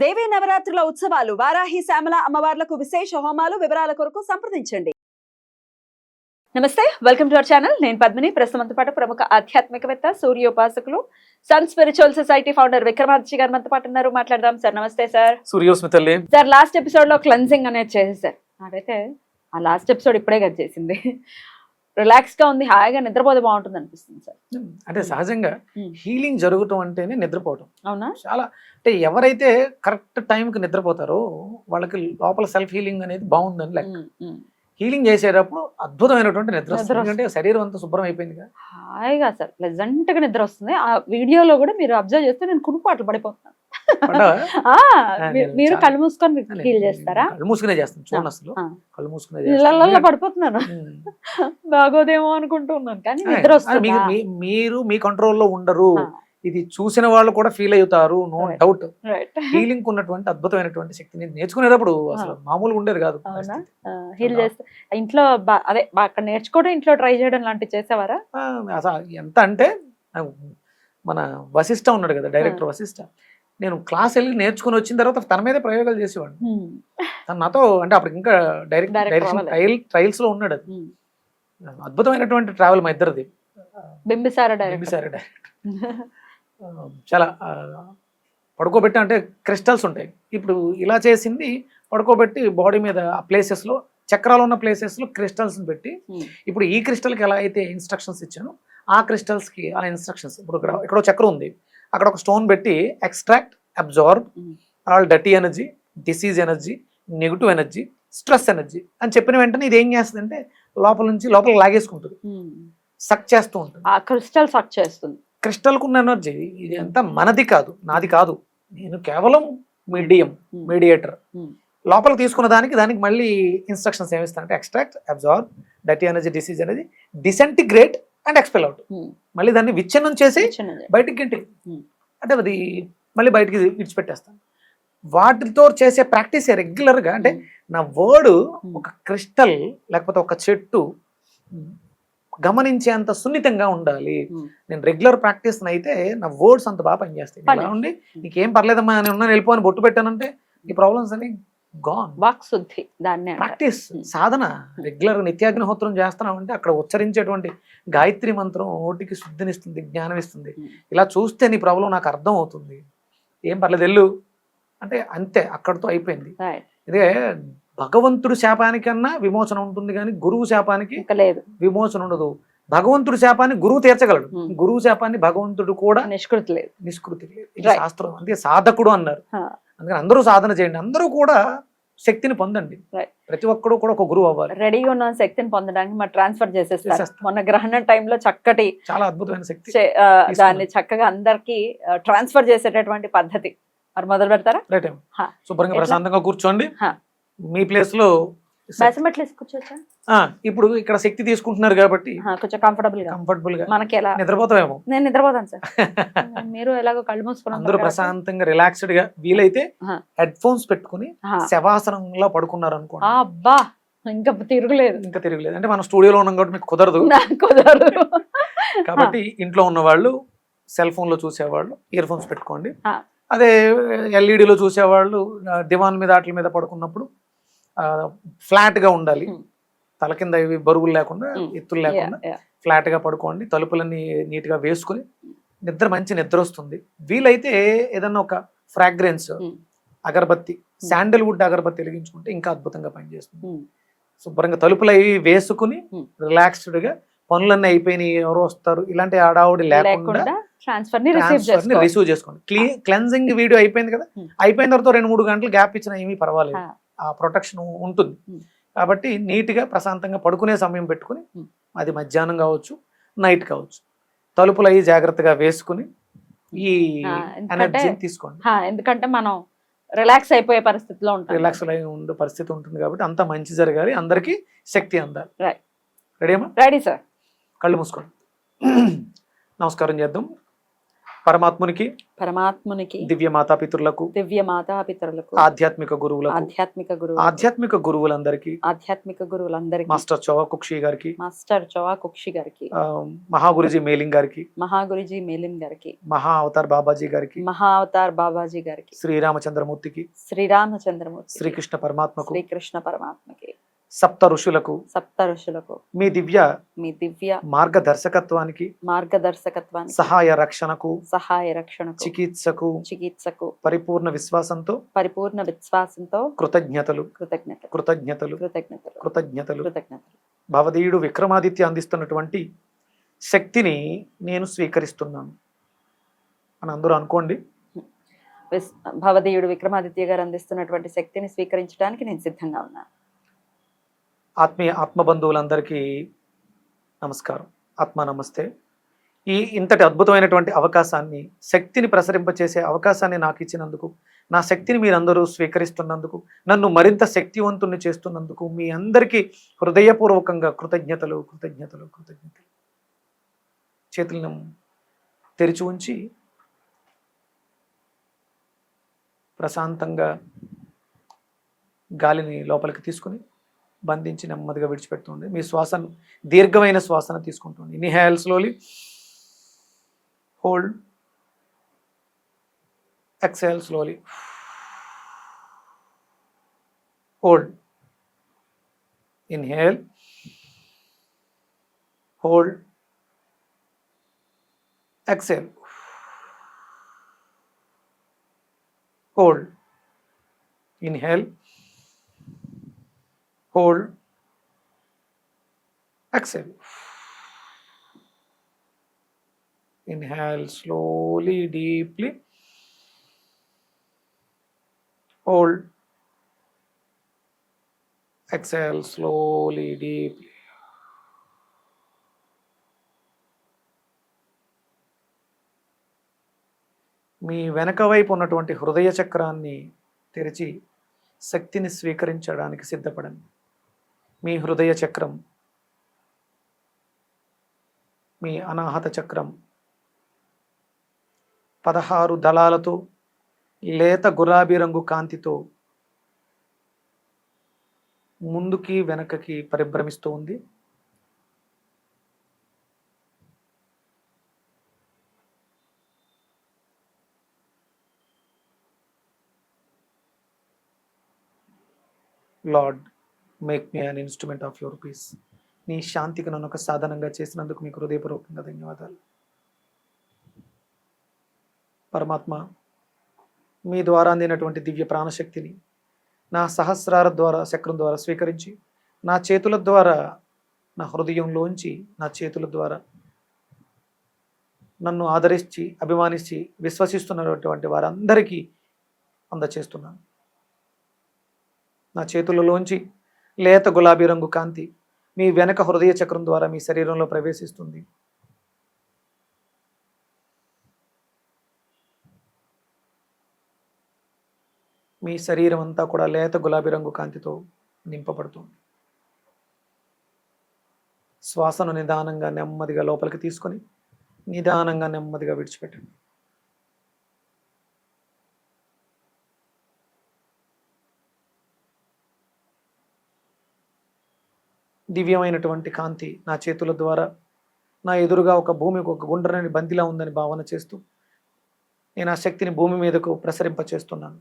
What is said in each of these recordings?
దేవీ నవరాత్రుల ఉత్సవాలు వారాహి శ్యామల అమ్మవార్లకు విశేష హోమాలు వివరాల కొరకు సంప్రదించండి. నమస్తే వెల్కమ్ టు అవర్ ఛానల్. నేను పద్మిని. ప్రస్తుతంతో పాటు ప్రముఖ ఆధ్యాత్మికవేత్త సూర్యోపాసకులు sun spiritual society founder Vikramaditya garu మనతో పాటు ఉన్నారు. మాట్లాడదాం సార్. నమస్తే సార్. సూర్యోస్మితల్లి. సార్ లాస్ట్ ఎపిసోడ్లో క్లెన్సింగ్ అనేది చేసేసారు నాకైతే ఆ లాస్ట్ ఎపిసోడ్ ఇప్పుడే కదా చేసింది. రిలాక్స్గా ఉంది హాయిగా నిద్రపోతే బాగుంటుంది అనిపిస్తుంది సార్. అంటే సహజంగా. హీలింగ్ జరగటం అంటేనే నిద్రపోవటం. అవునా? చాలా అంటే ఎవరైతే కరెక్ట్ టైంకి నిద్రపోతారో వాళ్ళకి లోపల సెల్ఫ్ హీలింగ్ అనేది బాగుందని లెక్క. హీలింగ్ చేసేటప్పుడు అద్భుతమైనటువంటి నిద్ర వస్తుంది. ఎందుకంటే శరీరం అంతా శుభ్రం అయిపోయింది కదా హాయిగా సార్ ప్లెజెంట్గా నిద్ర వస్తుంది. ఆ వీడియోలో కూడా మీరు అబ్జర్వ్ చేస్తే నేను కునుపాట్లు పడిపోతున్నాను. మీరు కళ్ళు మూసుకొని ఫీల్ చేస్తారా కళ్ళు మూసుకునే చేస్తాను చూడండి అసలు. కళ్ళు మూసుకునే చేస్తాను. పడిపోతున్నాను. బాగోదేమో అనుకుంటున్నాను కానీ నిద్ర వస్తుంది మీరు మీ కంట్రోల్లో ఉండరు. ఇది చూసిన వాళ్ళు కూడా ఫీల్ అవుతారు నో. డౌట్ హీలింగ్ ఉన్నటువంటి అద్భుతమైనటువంటి శక్తిని నేర్చుకునేటప్పుడు అసలు మామూలుగా ఉండేది కాదు. హీల్. చేస్తే ఇంట్లో అదే అక్కడ నేర్చుకోవడం ఇంట్లో ట్రై చేయడం లాంటివి చేసేవారా అసలు ఎంత అంటే మన వశిష్ఠ ఉన్నాడు కదా డైరెక్టర్ వశిష్ఠ నేను క్లాస్ వెళ్ళి నేర్చుకుని వచ్చిన తర్వాత తన మీదే ప్రయోగాలు చేసేవాడిని. తను నాతో అంటే అప్పుడు ఇంకా డైరెక్ట్ డైరెక్షన్. ట్రయల్ ట్రయల్స్లో ఉన్నాడు అది. అద్భుతమైనటువంటి ట్రావెల్ మా ఇద్దరిది. బింబిసారా బింబిసారా చాలా పడుకోబెట్టి అంటే క్రిస్టల్స్ ఉంటాయి. ఇప్పుడు ఇలా చేసింది పడుకోబెట్టి బాడీ మీద ఆ places లో చక్రాలు ఉన్న places లో క్రిస్టల్స్ పెట్టి ఇప్పుడు ఈ క్రిస్టల్కి ఎలా అయితే ఇన్స్ట్రక్షన్స్ ఇచ్చానో ఆ క్రిస్టల్స్కి అలా ఇన్స్ట్రక్షన్స్. ఇప్పుడు ఇక్కడ ఇక్కడ చక్రం ఉంది. అక్కడ ఒక స్టోన్ పెట్టి extract absorb. All dirty energy disease energy negative energy stress energy అని చెప్పిన వెంటనే ఇది ఏం చేస్తుంది అంటే లోపల నుంచి లోపల లాగేసుకుంటుంది. సక్ చేస్తూ ఉంటుంది. ఆ క్రిస్టల్ సక్ చేస్తుంది. క్రిస్టల్కు ఉన్న ఎనర్జీ ఇది అంతా మనది కాదు నాది కాదు. నేను కేవలం మీడియం. మీడియేటర్. లోపల తీసుకున్న దానికి దానికి మళ్ళీ instructions ఏమిస్తానంటే extract absorb dirty energy disease అనేది disintegrate and expel out Hmm. మళ్ళీ దాన్ని విచ్ఛిన్నం చేసి. బయటికి గింటి Hmm. అంటే అది మళ్ళీ బయటికి విడిచిపెట్టేస్తాను వాటితో చేసే ప్రాక్టీస్ రెగ్యులర్గా అంటే నా వర్డ్ ఒక క్రిస్టల్ లేకపోతే ఒక చెట్టు గమనించేంత సున్నితంగా ఉండాలి Hmm. నేను రెగ్యులర్ ప్రాక్టీస్ అయితే నా వర్డ్స్ అంత బాగా పనిచేస్తాయి పని. ఇలా ఉండి నీకేం పర్లేదమ్మా నేను ఉన్నాను వెళ్ళిపోని బొట్టు పెట్టానంటే ఈ ప్రాబ్లమ్స్ అని గాన్ వాక్ శుద్ధి దాన్నే. ప్రాక్టీస్. సాధన. రెగ్యులర్ నిత్యాగ్నిహోత్రం చేస్తున్నాం అంటే అక్కడ ఉచ్చరించేటువంటి గాయత్రి మంత్రం ఓటికి శుద్ధినిస్తుంది జ్ఞానం ఇస్తుంది Hmm. ఇలా చూస్తే నీ ప్రాబ్లం నాకు అర్థం అవుతుంది ఏం పర్లేదు వెళ్ళు. అంటే అంతే అక్కడితో అయిపోయింది. ఇదే భగవంతుడి శాపానికన్నా విమోచన ఉంటుంది కానీ గురువు శాపానికి లేదు. విమోచన ఉండదు. భగవంతుడి శాపాన్ని గురువు తీర్చగలడు. Hmm. గురువు శాపాన్ని భగవంతుడు కూడా నిష్కృతి లేదు. నిష్కృతి లేదు. శాస్త్రం. అందుకే సాధకుడు అన్నారు. అందుకని అందరూ సాధన చేయండి. అందరూ కూడా శక్తిని పొందండి. ప్రతి ఒక్కడు కూడా ఒక గురువు అవ్వాలి రెడీగా ఉన్న శక్తిని పొందడానికి మరి ట్రాన్స్ఫర్ చేసేస్తారు. మొన్న గ్రహణ టైంలో చక్కటి చాలా అద్భుతమైన శక్తి దాన్ని చక్కగా అందరికి ట్రాన్స్ఫర్ చేసేటటువంటి పద్ధతి మరి మొదలు పెడతారా. శుభ్రంగా? ప్రశాంతంగా కూర్చోండి. మీ ప్లేస్లో బెసమెట్లు ఇప్పుడు ఇక్కడ శక్తి తీసుకుంటున్నారు కాబట్టి కొంచెం కంఫర్టబుల్గా. కంఫర్టబుల్గా. మనకి ఎలా నిద్రపోతామేమో నేను నిద్రపోతాను సార్. మీరు ఎలాగో కళ్ళు అందరూ ప్రశాంతంగా రిలాక్స్డ్గా వీలైతే. హెడ్ ఫోన్స్ పెట్టుకుని శవాసనంలో పడుకున్నారు అనుకోండి అబ్బా ఇంకా తిరుగులేదు. ఇంకా తిరగలేదు. అంటే మనం స్టూడియోలో ఉన్నాం కాబట్టి మీకు కుదరదు. కుదరదు. కాబట్టి ఇంట్లో ఉన్న వాళ్ళు సెల్ ఫోన్లో చూసేవాళ్ళు ఇయర్ ఫోన్స్ పెట్టుకోండి. అదే ఎల్ఈడిలో చూసేవాళ్ళు ఆ, దివాన్ మీద వాటి మీద పడుకున్నప్పుడు ఫ్లాట్గా ఉండాలి. తల కింద ఇవి బరువులు లేకుండా. ఎత్తులు లేకుండా Yeah, yeah. ఫ్లాట్గా పడుకోండి తలుపులన్నీ నీట్గా వేసుకుని నిద్ర మంచి నిద్ర వస్తుంది వీలైతే ఏదన్నా ఒక ఫ్రాగ్రెన్స్. అగరబత్తి శాండల్వుడ్ అగరబత్తి వెలిగించుకుంటే ఇంకా అద్భుతంగా పనిచేస్తుంది. శుభ్రంగా తలుపులు అవి వేసుకుని Hmm. రిలాక్స్డ్గా పనులన్నీ అయిపోయినాయి ఎవరో వస్తారు ఇలాంటి ఆడావుడి లేకుండా రిసీవ్ చేసుకోండి క్లీ క్లెన్జింగ్ వీడియో అయిపోయింది కదా. అయిపోయిన తర్వాత రెండు మూడు గంటలు గ్యాప్ ఇచ్చినా ఏమీ పర్వాలేదు. ఆ ప్రొటెక్షన్ ఉంటుంది. కాబట్టి నీట్గా ప్రశాంతంగా పడుకునే సమయం పెట్టుకుని. అది మధ్యాహ్నం కావచ్చు నైట్ కావచ్చు. తలుపులు అవి జాగ్రత్తగా వేసుకుని ఈ ఎనర్జీని తీసుకోండి. ఎందుకంటే మనం రిలాక్స్ అయిపోయే పరిస్థితిలో ఉంటాం. రిలాక్స్ అయి ఉండే పరిస్థితి ఉంటుంది కాబట్టి అంత మంచి జరగాలి అందరికీ శక్తి అందాలి. Right. రెడీమా రెడీ సార్ కళ్ళు మూసుకోండి. నమస్కారం చేద్దాం. పరమాత్మునికి పరమాత్మునికి దివ్య మాతాపితరులకు దివ్య మాతాపితరులకు ఆధ్యాత్మిక గురువులకు ఆధ్యాత్మిక గురువు ఆధ్యాత్మిక గురువులందరికీ ఆధ్యాత్మిక గురువులందరికీ మాస్టర్ చౌవా కుక్షి గారికి మాస్టర్ చౌవా కుక్షి గారికి మహాగురుజీ మేలింగ్ గారికి మహాగురుజీ మేలిం గారికి మహా అవతార్ బాబాజీ గారికి మహా అవతార్ బాబాజీ గారికి శ్రీరామచంద్రమూర్తికి శ్రీరామచంద్రమూర్తి శ్రీకృష్ణ పరమాత్మకు శ్రీకృష్ణ పరమాత్మకి. సప్త ఋషులకు సప్త ఋషులకు మీ దివ్య మీ దివ్య మార్గదర్శకత్వానికి మార్గదర్శకత్వానికి సహాయ రక్షణకు సహాయ రక్షణకు చికిత్సకు చికిత్సకు పరిపూర్ణ విశ్వాసంతో పరిపూర్ణ విశ్వాసంతో కృతజ్ఞతలు కృతజ్ఞతలు కృతజ్ఞతలు కృతజ్ఞతలు కృతజ్ఞతలు. కృతజ్ఞతలు. భవదీయుడు విక్రమాదిత్య అందిస్తున్నటువంటి శక్తిని నేను స్వీకరిస్తున్నాను. అని అందరూ అనుకోండి. భవదీయుడు విక్రమాదిత్య గారు అందిస్తున్నటువంటి శక్తిని స్వీకరించడానికి నేను సిద్ధంగా ఉన్నాను. ఆత్మీయ ఆత్మబంధువులందరికీ నమస్కారం. ఆత్మ నమస్తే. ఈ ఇంతటి అద్భుతమైనటువంటి అవకాశాన్ని శక్తిని ప్రసరింపచేసే అవకాశాన్ని నాకు ఇచ్చినందుకు నా శక్తిని మీరందరూ స్వీకరిస్తున్నందుకు నన్ను మరింత శక్తివంతుణ్ణి చేస్తున్నందుకు మీ అందరికీ హృదయపూర్వకంగా కృతజ్ఞతలు కృతజ్ఞతలు కృతజ్ఞతలు. చేతులను తెరిచి ఉంచి ప్రశాంతంగా గాలిని లోపలికి తీసుకుని బంధించి నెమ్మదిగా విడిచిపెడుతుంది మీ శ్వాస దీర్ఘమైన శ్వాసన తీసుకుంటుంది inhale slowly hold exhale slowly hold inhale hold exhale hold inhale hold exhale inhale slowly deeply hold exhale slowly deeply మీ వెనక వైపు ఉన్నటువంటి హృదయ చక్రాన్ని తెరిచి శక్తిని స్వీకరించడానికి సిద్ధపడండి మీ హృదయ చక్రం మీ అనాహత చక్రం పదహారు దళాలతో లేత గులాబీ రంగు కాంతితో ముందుకి వెనకకి పరిభ్రమిస్తూ ఉంది. Lord make me an instrument of your peace. నీ శాంతికి నన్ను ఒక సాధనంగా చేసినందుకు మీకు హృదయపూర్వకంగా ధన్యవాదాలు. పరమాత్మ మీ ద్వారా అందినటువంటి దివ్య ప్రాణశక్తిని నా సహస్రార ద్వారా చక్రం ద్వారా స్వీకరించి నా చేతుల ద్వారా నా హృదయంలోంచి నా చేతుల ద్వారా నన్ను ఆదరించి అభిమానించి విశ్వసిస్తున్నటువంటి వారందరికీ అందచేస్తున్నాను. నా చేతులలోంచి లేత గులాబీ రంగు కాంతి మీ వెనక హృదయ చక్రం ద్వారా మీ శరీరంలో ప్రవేశిస్తుంది. మీ శరీరం అంతా కూడా లేత గులాబీ రంగు కాంతితో నింపబడుతుంది. శ్వాసను నిదానంగా నెమ్మదిగా లోపలికి తీసుకొని నిదానంగా నెమ్మదిగా విడిచిపెట్టండి. దివ్యమైనటువంటి కాంతి నా చేతుల ద్వారా నా ఎదురుగా ఒక భూమికి ఒక గుండ్రని బంతిలా ఉందని భావన చేస్తూ నేను ఆ శక్తిని భూమి మీదకు ప్రసరింపచేస్తున్నాను.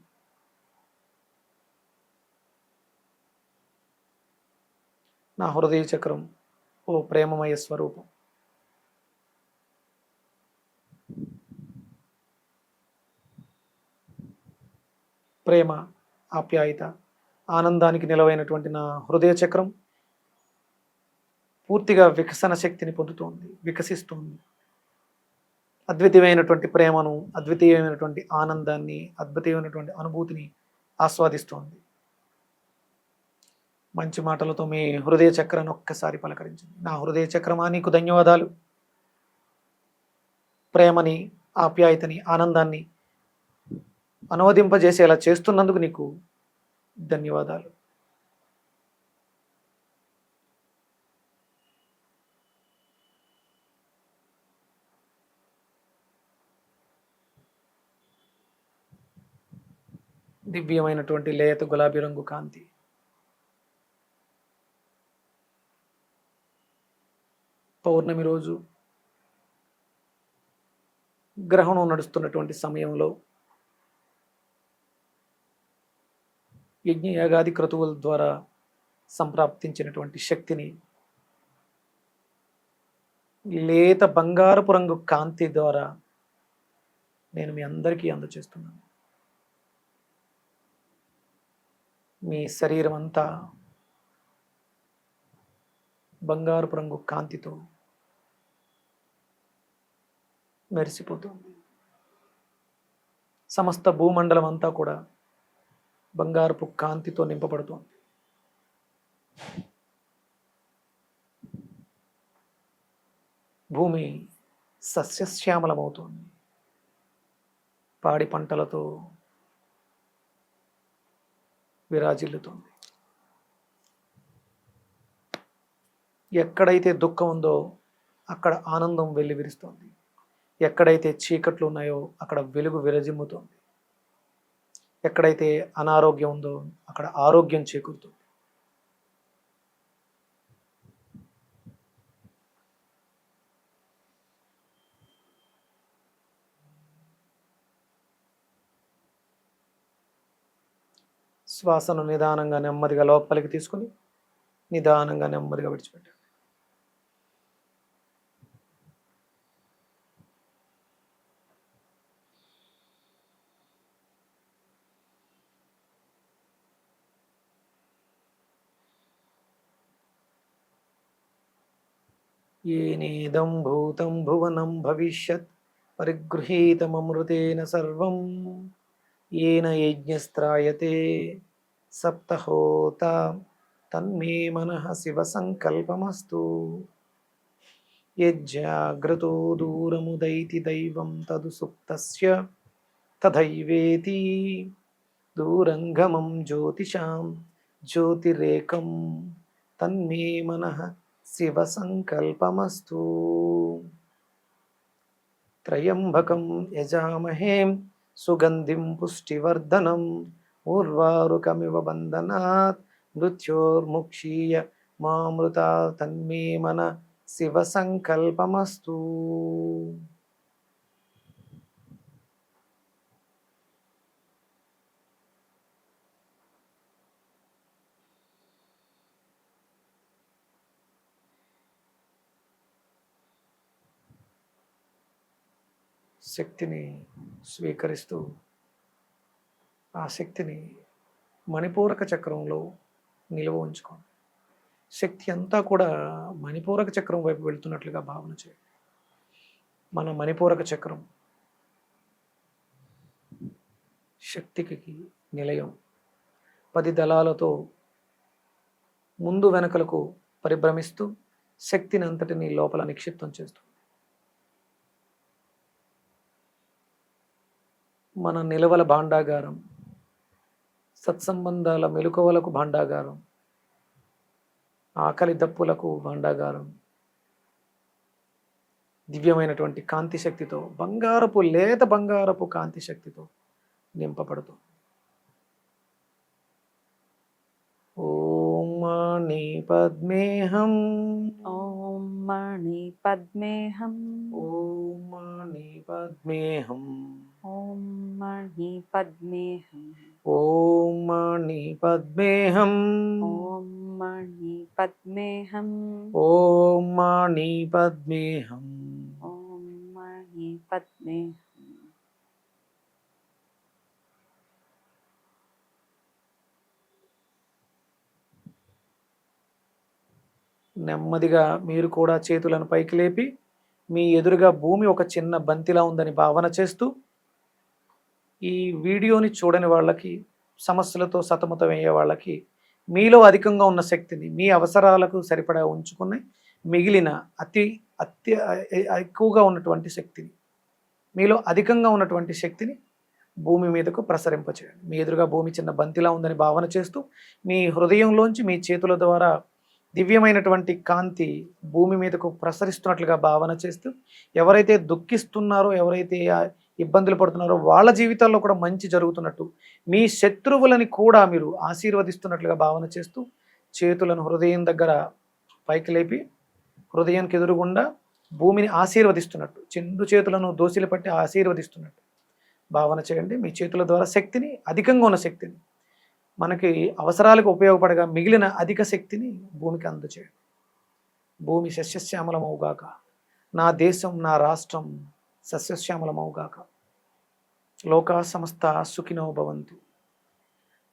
నా హృదయ చక్రం ఓ ప్రేమమయ స్వరూపం. ప్రేమ ఆప్యాయత ఆనందానికి నిలవైనటువంటి నా హృదయ చక్రం పూర్తిగా వికసన శక్తిని పొందుతోంది వికసిస్తుంది. అద్వితీయమైనటువంటి ప్రేమను అద్వితీయమైనటువంటి ఆనందాన్ని అద్భుతమైనటువంటి అనుభూతిని ఆస్వాదిస్తోంది. మంచి మాటలతో మీ హృదయ చక్రాన్ని ఒక్కసారి పలకరించింది నా హృదయ చక్రమా నీకు ధన్యవాదాలు. ప్రేమని ఆప్యాయతని ఆనందాన్ని అనువదింపజేసేలా చేస్తున్నందుకు నీకు ధన్యవాదాలు. దివ్యమైనటువంటి లేత గులాబీ రంగు కాంతి. పౌర్ణమి రోజు గ్రహణం నడుస్తున్నటువంటి సమయంలో యజ్ఞ యాగాది క్రతువుల ద్వారా సంప్రాప్తించినటువంటి శక్తిని లేత బంగారపు రంగు కాంతి ద్వారా నేను మీ అందరికీ అందచేస్తున్నాను మీ శరీరం అంతా బంగారు రంగు కాంతితో మెరిసిపోతుంది. సమస్త భూమండలం అంతా కూడా బంగారపు కాంతితో నింపబడుతోంది. భూమి సస్యశ్యామలమవుతోంది. పాడి పంటలతో విరాజిల్లుతుంది. ఎక్కడైతే దుఃఖం ఉందో అక్కడ ఆనందం వెళ్ళి ఎక్కడైతే చీకట్లు ఉన్నాయో అక్కడ వెలుగు విరజిమ్ముతుంది. ఎక్కడైతే అనారోగ్యం ఉందో అక్కడ ఆరోగ్యం చేకూరుతుంది. శ్వాసను నిదానంగా నెమ్మదిగా లోపలికి తీసుకుని నిదానంగా నెమ్మదిగా విడిచిపెట్టాడు. ఏనేదం భూతం భువనం భవిష్యత్ పరిగృహీతమమృతేన సర్వం. ఏన యజ్ఞస్త్రాయతే. సప్తహోత తన్మే మన శివ సంకల్పమస్తు యజ్జాగ్రతో దూరముదైతి దైవం తదు సుప్తస్య తథైవేతి. దూరంగమం జ్యోతిషాం జ్యోతిరేకం తన్మే మన శివ సంకల్పమస్తు త్రయంబకం యజామహేం సుగంధిం పుష్టివర్ధనం ఊర్వారుకమివ బంధనాత్ మృత్యోర్ముక్షీయ మామృత తన్మే మన శివ సంకల్పమస్తు శక్తిని స్వీకరిస్తూ ఆ శక్తిని మణిపూరక చక్రంలో నిల్వ ఉంచుకోండి. శక్తి అంతా కూడా మణిపూరక చక్రం వైపు వెళ్తున్నట్లుగా భావన చేయండి. మన మణిపూరక చక్రం శక్తికి నిలయం. పది దళాలతో ముందు వెనకలకు పరిభ్రమిస్తూ శక్తిని అంతటిని లోపల నిక్షిప్తం చేస్తుంది మన నిలవల భాండాగారం సత్సంబంధాల మెలకువలకు భాండాగారం. ఆకలి దప్పులకు భాండాగారం. దివ్యమైనటువంటి కాంతి శక్తితో బంగారపు లేత బంగారపు కాంతి శక్తితో నింపబడుతుంది ఓం మణి పద్మేహం. ఓం మణి పద్మేహం. ఓం మణి పద్మేహం. ఓం మణి పద్మేహం. ఓం మణి పద్మేహం. ఓం మణి పద్మేహం. ఓం మణి పద్మేహం. ఓం మణి పద్మేహం. నెమ్మదిగా మీరు కూడా చేతులను పైకి లేపి మీ ఎదురుగా భూమి ఒక చిన్న బంతిలా ఉందని భావన చేస్తూ ఈ వీడియోని చూడని వాళ్ళకి సమస్యలతో సతమతమయ్యే వాళ్ళకి మీలో అధికంగా ఉన్న శక్తిని మీ అవసరాలకు సరిపడా ఉంచుకుని మిగిలిన అతి అత్య ఎక్కువగా ఉన్నటువంటి శక్తిని మీలో అధికంగా ఉన్నటువంటి శక్తిని భూమి మీదకు ప్రసరింపచేయండి. మీ ఎదురుగా భూమి చిన్న బంతిలా ఉందని భావన చేస్తూ మీ హృదయంలోంచి మీ చేతుల ద్వారా దివ్యమైనటువంటి కాంతి భూమి మీదకు ప్రసరిస్తున్నట్లుగా భావన చేస్తూ ఎవరైతే దుఃఖిస్తున్నారో ఎవరైతే ఇబ్బందులు పడుతున్నారో వాళ్ళ జీవితాల్లో కూడా మంచి జరుగుతున్నట్టు మీ శత్రువులని కూడా మీరు ఆశీర్వదిస్తున్నట్లుగా భావన చేస్తూ చేతులను హృదయం దగ్గర పైకి లేపి హృదయానికి ఎదురుగుండా భూమిని ఆశీర్వదిస్తున్నట్టు చెండు చేతులను దోసిలు పట్టి ఆశీర్వదిస్తున్నట్టు భావన చేయండి. మీ చేతుల ద్వారా శక్తిని అధికంగా ఉన్న శక్తిని మనకి అవసరాలకు ఉపయోగపడగా మిగిలిన అధిక శక్తిని భూమికి అందచేయండి భూమి సస్యశ్యామలమవుగాక. నా దేశం నా రాష్ట్రం సస్యశ్యామలమవుగాక లోకా సమస్త సుఖినో భవంతు.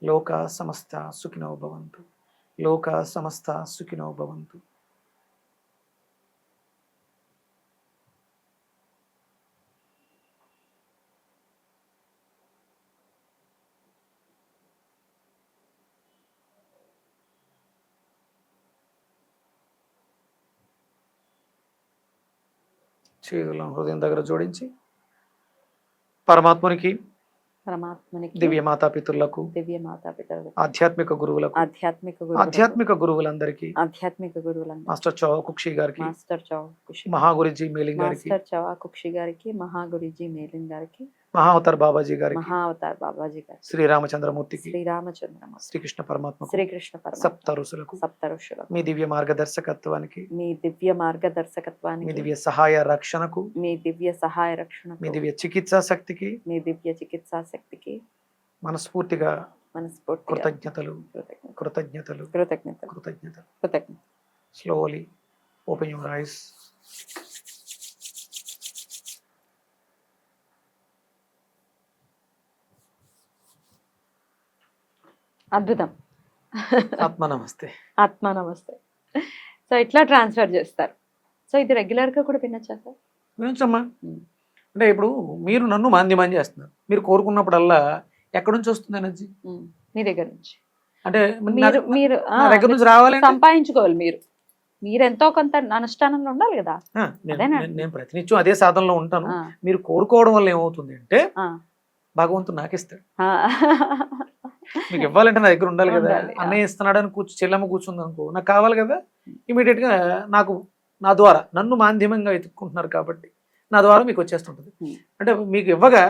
లోకా సమస్త సుఖినో భవంతు. లోకా సమస్త సుఖినో భవంతు. చేతులను హృదయం దగ్గర జోడించి పరమాత్మునికి పరమాత్మనికి దివ్య మాతాపితులకు దివ్య మాతాపితరులకు ఆధ్యాత్మిక గురువులకు ఆధ్యాత్మిక గురువులకు, ఆధ్యాత్మిక గురువులందరికీ ఆధ్యాత్మిక గురువులందరూ మాస్టర్ చౌ కుక్షి గారికి మాస్టర్ చౌ కుషి మహాగురుజీ మేలింగ్ గారికి మాస్టర్ చవా కుక్షి గారికి మహాగురుజీ మేలిన్ గారికి మహావతార్ బాబాజీ గారికి. మహా అవతార్ బాబాజీ గారికి. శ్రీరామచంద్రమూర్తికి. శ్రీరామచంద్రమూర్తి శ్రీకృష్ణ పరమాత్మ శ్రీకృష్ణ సప్త ఋషులకు సప్త ఋషులకు మీ దివ్య మార్గదర్శకత్వానికి. మీ దివ్య మీ మార్గదర్శకత్వానికి దివ్య సహాయ రక్షణకు. మీ దివ్య సహాయ రక్షణ మీ దివ్య చికిత్సా శక్తికి. మీ దివ్య చికిత్సా శక్తికి. మనస్ఫూర్తిగా మనస్ఫూర్తిగా కృతజ్ఞతలు. కృతజ్ఞత కృతజ్ఞతలు. కృతజ్ఞతలు. కృతజ్ఞతలు. కృతజ్ఞత స్లోలీ ఓపెన్ యువర్ ఐస్ అద్భుతం. ఆత్మ నమస్తే ఆత్మ నమస్తే సో ఇట్లా ట్రాన్స్ఫర్ చేస్తారు. సో ఇది రెగ్యులర్గా కూడా తినచ్చా సార్? వినొచ్చమ్మా. అంటే ఇప్పుడు మీరు నన్ను మాంద్యమాన్ చేస్తున్నారు. మీరు కోరుకున్నప్పుడల్లా ఎక్కడి నుంచి వస్తుంది ఎనర్జీ. మీ దగ్గర నుంచి. అంటే మీరు మీరు ఆ, నా దగ్గర నుంచి రావాలంటే సంపాదించుకోవాలి మీరు. మీరు ఎంతో కొంత అనుష్ఠానంలో ఉండాలి కదా. నేను- ప్రతినిత్యం అదే సాధనలో ఉంటాను. మీరు కోరుకోవడం వల్ల ఏమవుతుంది అంటే భగవంతుడు నాకు ఇస్తాడు ఆ. మీకు ఇవ్వాలంటే నా దగ్గర ఉండాలి కదా. అన్నయ్య ఇస్తున్నాడు అని కూర్చు చెల్లమ్మ కూర్చుంది అనుకో నాకు కావాలి కదా ఇమీడియట్గా నాకు నా ద్వారా నన్ను మాధ్యమంగా వెతుక్కుంటున్నారు కాబట్టి నా ద్వారా మీకు వచ్చేస్తుంటుంది. అంటే మీకు ఇవ్వగా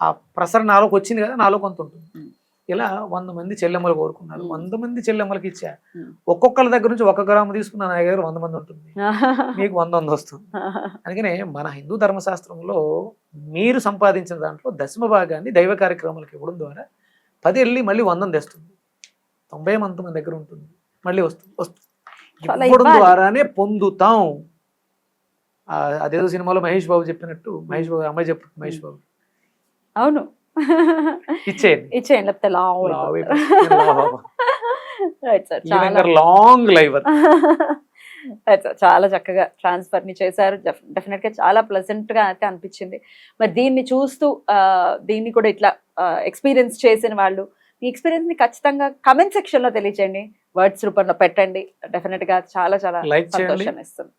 ఆ- ప్రసరణ నాలోకి వచ్చింది కదా నాలో కొంత ఉంటుంది. ఇలా వంద మంది చెల్లెమ్మలు కోరుకున్నారు. వంద మంది చెల్లెమ్మలకి ఇచ్చా. ఒక్కొక్కరి దగ్గర నుంచి ఒక గ్రాము తీసుకున్న నా దగ్గర వంద మంది ఉంటుంది మీకు వంద వంద వస్తుంది అందుకనే మన హిందూ ధర్మశాస్త్రంలో మీరు సంపాదించిన దాంట్లో దశమ భాగాన్ని దైవ కార్యక్రమాలకు ఇవ్వడం ద్వారా పది వెళ్ళి మళ్ళీ వందం తెస్తుంది. తొంభై మంది మన దగ్గర ఉంటుంది. మళ్ళీ వస్తుంది వస్తుంది ఇవ్వడం. ద్వారానే పొందుతాం. అదేదో సినిమాలో మహేష్ బాబు చెప్పినట్టు మహేష్ బాబు అమ్మాయి చెప్పు మహేష్ బాబు. అవును. ఇచ్చేయండి. ఇచ్చేయండి లేకపోతే లావ్ లావ్ లాంగ్ లైవ్. చాలా చక్కగా ట్రాన్స్ఫర్ని చేశారు. డెఫినెట్గా చాలా ప్లెజెంట్గా అయితే అనిపించింది. మరి దీన్ని చూస్తూ దీన్ని కూడా ఇట్లా ఎక్స్పీరియన్స్ చేసిన వాళ్ళు మీ ఎక్స్పీరియన్స్ని ఖచ్చితంగా కమెంట్ సెక్షన్లో తెలియచేయండి. వర్డ్స్ రూపంలో పెట్టండి. డెఫినెట్గా చాలా చాలా సంతోషాన్ని ఇస్తుంది.